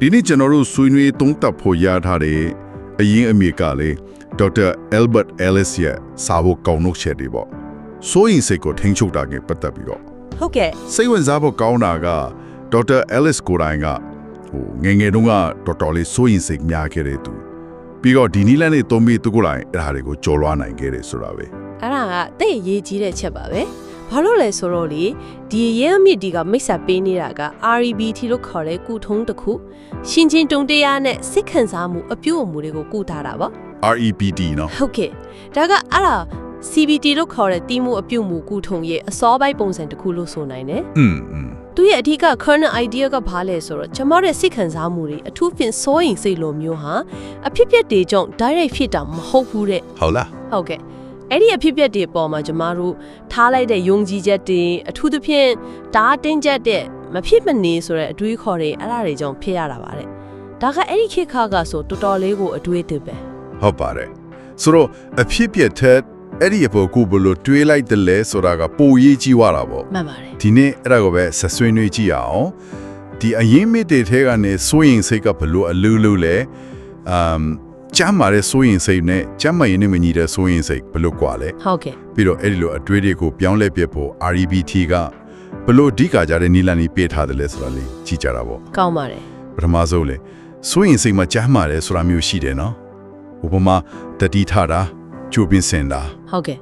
ဒီနေ့ကျွန်တော်တို့ဆွေးနွေးသုံးသပ်ဖို့ရထားတဲ့အရင်အမေကလေဒေါက်တာအယ်ဘတ်အဲလစ်ရဲ့စာဖို့ကောင်းနှုတ်ချက်တွေပေါ့စိုးရင်စိတ်ကိုထိန်းချုပ်တာကပတ်သက်ပြီးတော့ဟုတ်ကဲ့စိတ်ဝင်စားဖို့ကောင်းတာကဒေါက်တာအဲလစ်ကိုယ်တိုင်ကဟိုငယ်ငယ်တုန်းကတော်တော်လေးစိုးရင်စိတ်များခဲ့တဲ့သူပြီးတော့ဒီနီလန်နဲ့သုံးပြီးသူကိုယ်တိုင်အဲ့ဒါတွေကိုကြော်လွှားနိုင်ခဲ့တယ်ဆိုတာပဲအဲ့ဒါကတိတ်အရေးကြီးတဲ့ချက်ပါပဲ ဘာလို့လဲဆိုတော့လေဒီရဲအမြစ်ဒီကမိတ်ဆက်ပေးနေတာက REBT လို့ခေါ်တဲ့ကုထုံးတစ်ခုရှင်ချင်းတုံတရားနဲ့စိတ်ခံစားမှုအပြုအမူတွေကိုကုထားတာပေါ့ REPD เนาะ ဟုတ်ကဲ့ဒါကအဲ့ဒါ CBT လို့ခေါ်တဲ့တီးမှုအပြုတ်မှုကုထုံရဲ့အစောပိုင်းပုံစံတစ်ခုလို့ဆိုနိုင်တယ် อืมอืม သူရဲ့အဓိက kernel idea ကဘာလဲဆိုတော့ကျွန်တော်ရဲ့စိတ်ခံစားမှုတွေအထူးဖြင့်စိုးရင်စိတ်လိုမျိုးဟာအဖြစ်ပြက်တွေကြောင့် direct ဖြစ်တာမဟုတ်ဘူးတဲ့ ဟုတ်လား ဟုတ်ကဲ့ အဲ့ဒီအဖြစ်ပြက်တွေပေါ်မှာကျမတို့ထားလိုက်တဲ့ယုံကြည်ချက်တွေအထူးသဖြင့်ဓာတ်တင်းချက်တဲ့မဖြစ်မနေဆိုတဲ့အတွေးခေါ်တွေအဲ့ဒါတွေကြောင့်ဖြစ်ရတာပါတဲ့ဒါကအဲ့ဒီခေတ်ခါကဆိုတော်တော်လေးကိုအတွေးတွေပဲဟုတ်ပါတယ်ဆိုတော့အဖြစ်ပြက်တဲ့အဲ့ဒီအပေါ်ကိုဘယ်လို့တွေးလိုက်တယ်လဲဆိုတာကပိုရေးကြီးသွားတာပေါ့မှန်ပါတယ်ဒီနေ့အဲ့ဒါကိုပဲဆက်ဆွေးနွေးကြည့်အောင်ဒီအရင်မိတဲ့ထဲကနေစိုးရင်စိတ်ကဘလို့အလူလူလဲအမ် ကျမ်းမာတဲ့စိုးရင်စိတ်နဲ့ကျမ်းမာရင်နဲ့မညီတဲ့စိုးရင်စိတ်ဘလို့ကွာလဲဟုတ်ကဲ့ပြီးတော့အဲ့ဒီလိုအတွေးတွေကိုပြောင်းလဲပြဖို့ REBT ကဘလို့အဓိကကြတဲ့နီလန်ကြီးပေးထားတယ်လဲဆိုတာလေးကြည့်ကြတာပေါ့ကောင်းပါတယ်ပထမဆုံးလေစိုးရင်စိတ်မှာကျမ်းမာတယ်ဆိုတာမျိုးရှိတယ်နော်ဥပမာတတိထတာကြိုပင်စင်တာဟုတ်ကဲ့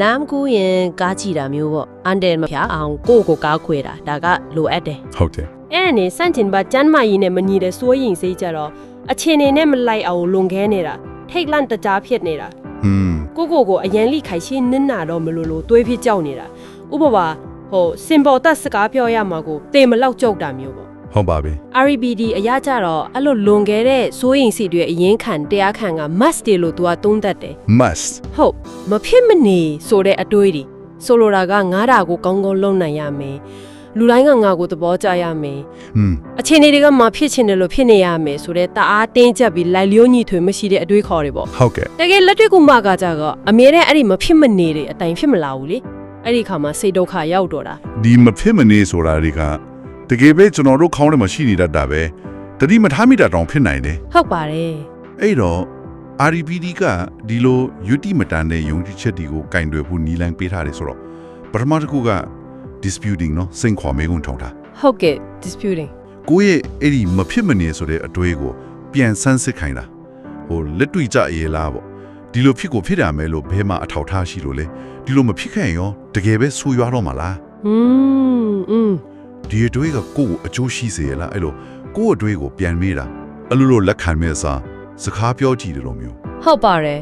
လမ်းကူးရင်ကားကြည့်တာမျိုးပေါ့အန်တယ်မဖြာအောင်ကိုယ့်ကိုယ်ကားခွေတာဒါကလိုအပ်တယ်ဟုတ်တယ်အဲ့ဒါနဲ့စန့်ကျင်ပါကျမ်းမာရေးနဲ့မညီတဲ့စိုးရင်စိတ်ကြတော့ အခြေအနေနဲ့မလိုက်အောင်လွန်ခဲနေတာထိတ်လန့်တကြားဖြစ်နေတာอืมကိုကိုကိုအရန်လိခိုင်ရှင်းနစ်နာတော့မလို့လို့တွေးဖြစ်ကြောက်နေတာဥပမာဟိုစင်ပေါ်တက်စကားပြောရမှာကိုတေမလောက်ကြောက်တာမျိုးပေါ့ ဟုတ်ပါပြီ RBD အရာကြတော့အဲ့လိုလွန်ခဲ့တဲ့စိုးရင်စိတ်တွေအရင်ခံတရားခံက must တယ်လို့သူကသုံးသပ်တယ် must ဟုတ်မဖြစ်မနေဆိုတဲ့အတွေးတွေဆိုလိုတာကငါးတာကိုကောင်းကောင်းလုပ်နိုင်ရမယ် လူတိုင်းကငါကိုသဘောကျရမယ်อืมအခြေအနေတွေကမှဖြစ်ချင်တယ်လို့ဖြစ်နေရမယ်ဆိုတော့တအားတင်းကျပ်ပြီးလိုက်လျိုးညီထွေမရှိတဲ့အတွေးခေါ်တွေပေါ့ဟုတ်ကဲ့တကယ်လက်တွေ့ကူမကကြကအမြဲတမ်းအဲ့ဒီမဖြစ်မနေတဲ့အတိုင်းဖြစ်မလာဘူးလေအဲ့ဒီခါမှာစိတ်ဒုက္ခရောက်တော့တာဒီမဖြစ်မနေဆိုတာတွေကတကယ်ပဲကျွန်တော်တို့ခေါင်းထဲမှာရှိနေတတ်တာပဲတတိမထားမိတာတောင်ဖြစ်နိုင်တယ်ဟုတ်ပါတယ်အဲ့တော့ REPD ကဒီလိုယုတိမတန်တဲ့ယုံကြည်ချက်တွေကိုကင်တွယ်ဖို့နီလန်ပေးထားတယ်ဆိုတော့ပထမတစ်ခုက disputing เนาะစိန်ခေါ်မေးခွန်းထောင်တာ ဟုတ်ကဲ့ disputing ကိုယ့်ရဲ့အဲ့ဒီမဖြစ်မနေဆိုတဲ့အတွေးကိုပြန်ဆန်းစစ်ခိုင်းတာဟိုလက်တွေ့ကြရေးလားပေါ့ဒီလိုဖြစ်ကိုဖြစ်ရမယ်လို့ဘယ်မှာအထောက်ထားရှိလို့လဲဒီလိုမဖြစ်ခဲ့ရင်ရောတကယ်ပဲဆူရွားတော့မှာလား อืมอืม ဒီအတွေးကကိုယ့်ကိုအကျိုးရှိစေရလားအဲ့လိုကိုယ့်အတွေးကိုပြန်မေးတာအလိုလိုလက်ခံမဲ့အစားစကားပြောကြည့်တယ်လို့မျိုး ဟုတ်ပါတယ်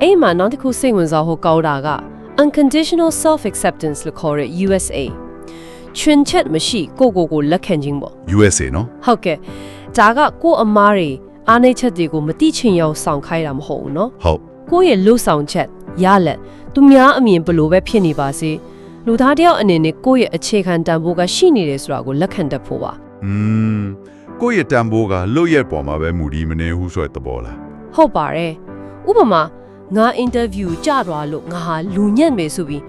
အဲ့မှာနောက်တစ်ခုစိတ်ဝင်စားဖို့ကောင်းတာက unconditional self acceptance လို့ခေါ်တဲ့ USA ချွင်ချက်မရှိကိုကိုကိုလက်ခံခြင်းပေါ့ USA နော်ဟုတ်ကဲ့ဒါကကိုအမားတွေအားနည်းချက်တွေကိုမတိချင်ရောက်ဆောင်ခိုင်းတာမဟုတ်ဘူးနော်ဟုတ်ကိုရဲ့လှုပ်ဆောင်ချက်ရလက်သူများအမြင်ဘလို့ပဲဖြစ်နေပါစေလူသားတယောက်အနေနဲ့ကိုယ့်ရဲ့အခြေခံတန်ဖိုးကရှိနေတယ်ဆိုတာကိုလက်ခံတတ်ဖို့ပါอืมကိုယ့်ရဲ့တန်ဖိုးကလွတ်ရက်ပေါ်မှာပဲမူတည်မနေဟုဆိုတဲ့သဘောလားဟုတ်ပါတယ်ဥပမာ ငါအင်တာဗျူးကြသွားလို့ငါဟာလူညံ့ပဲဆိုပြီး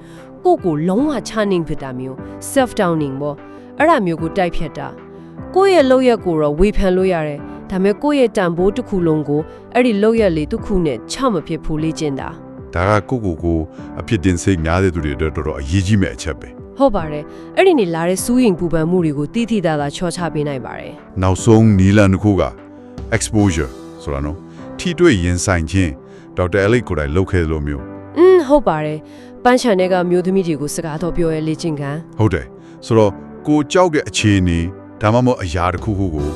ကိုယ့်ကိုလုံးဝချနိုင်ဖြစ်တာမျိုး self downing ပေါ့အဲ့ဒါမျိုးကိုတိုက်ဖြတ်တာကိုယ့်ရဲ့လောက်ရက်ကိုတော့ဝေဖန်လို့ရတယ်ဒါပေမဲ့ကိုယ့်ရဲ့တန်ဖိုးတစ်ခုလုံးကိုအဲ့ဒီလောက်ရက်လေးတစ်ခုနဲ့ချမဖြစ်ဘူးလေ့ကျင့်တာဒါကကိုကိုကိုအဖြစ်တင်စိတ်များတဲ့သူတွေအတွက်တော်တော်အရေးကြီးမဲ့အချက်ပဲဟုတ်ပါတယ်အဲ့ဒီနေလာတဲ့စူးရင်ပူပန်မှုတွေကိုတိတိသားသားချောချပေးနိုင်ပါတယ်နောက်ဆုံးနီလန်တစ်ခုက exposure ဆိုတာနော်ထိတွေ့ရင်ဆိုင်ခြင်း ဒေါက်တာအလိတ်ကိုယ်တိုင်လုပ်ခဲ့သလိုမျိုးอืมဟုတ်ပါတယ်ပန်းချန်တွေကမျိုးသမီးတွေကိုစကားတော့ပြောရဲလေ့ကျင့်ခန်းဟုတ်တယ်ဆိုတော့ကိုကြောက်တဲ့အခြေအနေဒါမှမဟုတ်အရာတစ်ခုခုကို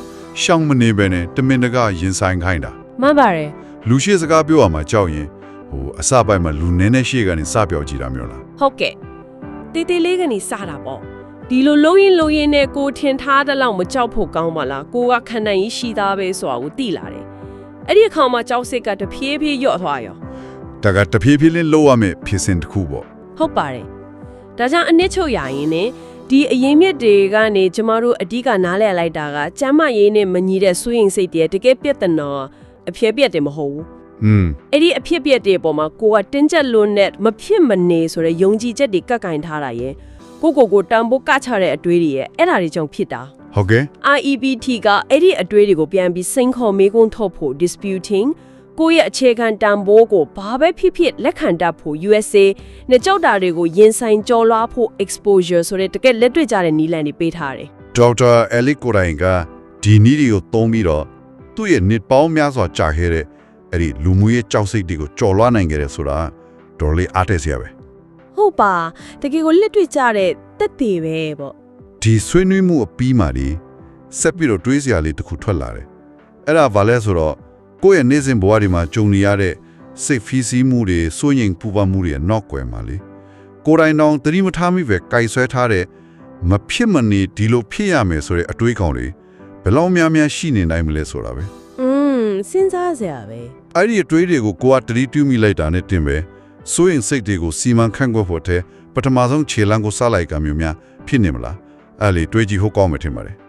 ရှောင်မနေပဲနဲ့တမင်တကရင်ဆိုင်ခိုင်းတာမှန်ပါတယ်လူရှိစကားပြောရမှာကြောက်ရင်ဟိုအစပိုင်းမှာလူနည်းနည်းရှေ့ကနေစပြောကြည့်တာမျိုးလားဟုတ်ကဲ့တေးသေးလေးကနေစတာပေါ့ဒီလိုလုံးရင်လုံးရင်နဲ့ကိုထင်ထားတဲ့လောက်မကြောက်ဖို့ကောင်းပါလားကိုကခံနိုင်ရရှိသားပဲဆိုတာကိုသိလာတယ် အဲ့ဒီအခါမှာကြောက်စိတ်ကတဖြည်းဖြည်းလျော့သွားရော ဒါကတဖြည်းဖြည်းလေးလှုပ်ရမယ်ဖြစ်စဉ်တစ်ခုပေါ့ ဟုတ်ပါတယ်ဒါကြောင့်အနစ်ချုပ်ရရင်ねဒီအရင်မြစ်တွေကနေကျမတို့အဓိကနားလည်လိုက်တာကကျမ်းမာရေးနဲ့မညီတဲ့စွရင်စိတ်တွေတကယ်ပြက်တဲ့နော်အဖြစ်ပြက်တယ်မဟုတ်ဘူး อืม အဲ့ဒီအဖြစ်ပြက်တွေပေါ်မှာကိုကတင်းကျပ်လွန်းနဲ့မဖြစ်မနေဆိုတဲ့ယုံကြည်ချက်တွေကပ်ကင်ထားတာရဲ့ကိုကိုကိုတန်ဖိုးကချတဲ့အတွေးတွေရဲ့အဲ့ဒါတွေကြောင့်ဖြစ်တာ ဟုတ်ကဲ့ IEBT ကအဲ့ဒီအတွေးတွေကိုပြန်ပြီးစိန်ခေါ်မေးခွန်းထုတ်ဖို့ disputing ကိုယ့်ရဲ့အခြေခံတန်ဖိုးကိုဘာပဲဖြစ်ဖြစ်လက်ခံတတ်ဖို့ USA နဲ့ကြောက်တာတွေကိုရင်ဆိုင်ကြော်လွှားဖို့ exposure ဆိုတဲ့တကယ်လက်တွေ့ကြတဲ့နည်းလမ်းတွေပေးထားတယ်ဒေါက်တာအဲလီကိုရိုင်ကဒီနည်းတွေကိုသုံးပြီးတော့သူ့ရဲ့နှစ်ပေါင်းများစွာကြာခဲ့တဲ့အဲ့ဒီလူမှုရေးကြောက်စိတ်တွေကိုကြော်လွှားနိုင်ခဲ့တယ်ဆိုတာတော်လေးအားတက်စရာပဲဟုတ်ပါတကယ်ကိုလက်တွေ့ကြတဲ့တက်သေးပဲပေါ့ ဒီဆွေးနွေးမှုအပြီးမှဒီဆက်ပြီးတော့တွေးစရာလေးတစ်ခုထွက်လာတယ်အဲ့ဒါဘာလဲဆိုတော့ကိုယ့်ရဲ့နေ့စဉ်ဘဝဒီမှာကြုံနေရတဲ့စိတ်ဖီးစီးမှုတွေစိုးရိမ်ပူပန်မှုတွေနောက်ွယ်မှာလေကိုယ်တိုင်တောင်သတိမထားမိပဲကြိုက်ဆွဲထားတဲ့မဖြစ်မနေဒီလိုဖြစ်ရမယ်ဆိုတဲ့အတွေးကောင်တွေဘယ်လောက်များများရှိနေနိုင်မလဲဆိုတာပဲอืมစဉ်းစားစရာပဲအဲ့ဒီအတွေးတွေကိုကိုကတတိတူးမိလိုက်တာနဲ့တင်ပဲစိုးရင်စိတ်တွေကိုစီမံခန့်ခွဲဖို့တဲ့ပထမဆုံးခြေလမ်းကိုစလိုက်ကမျိုးများဖြစ်နေမလား အဲ့လေတွေးကြည့်ဟုတ်ကောင်းမှထင်ပါတယ်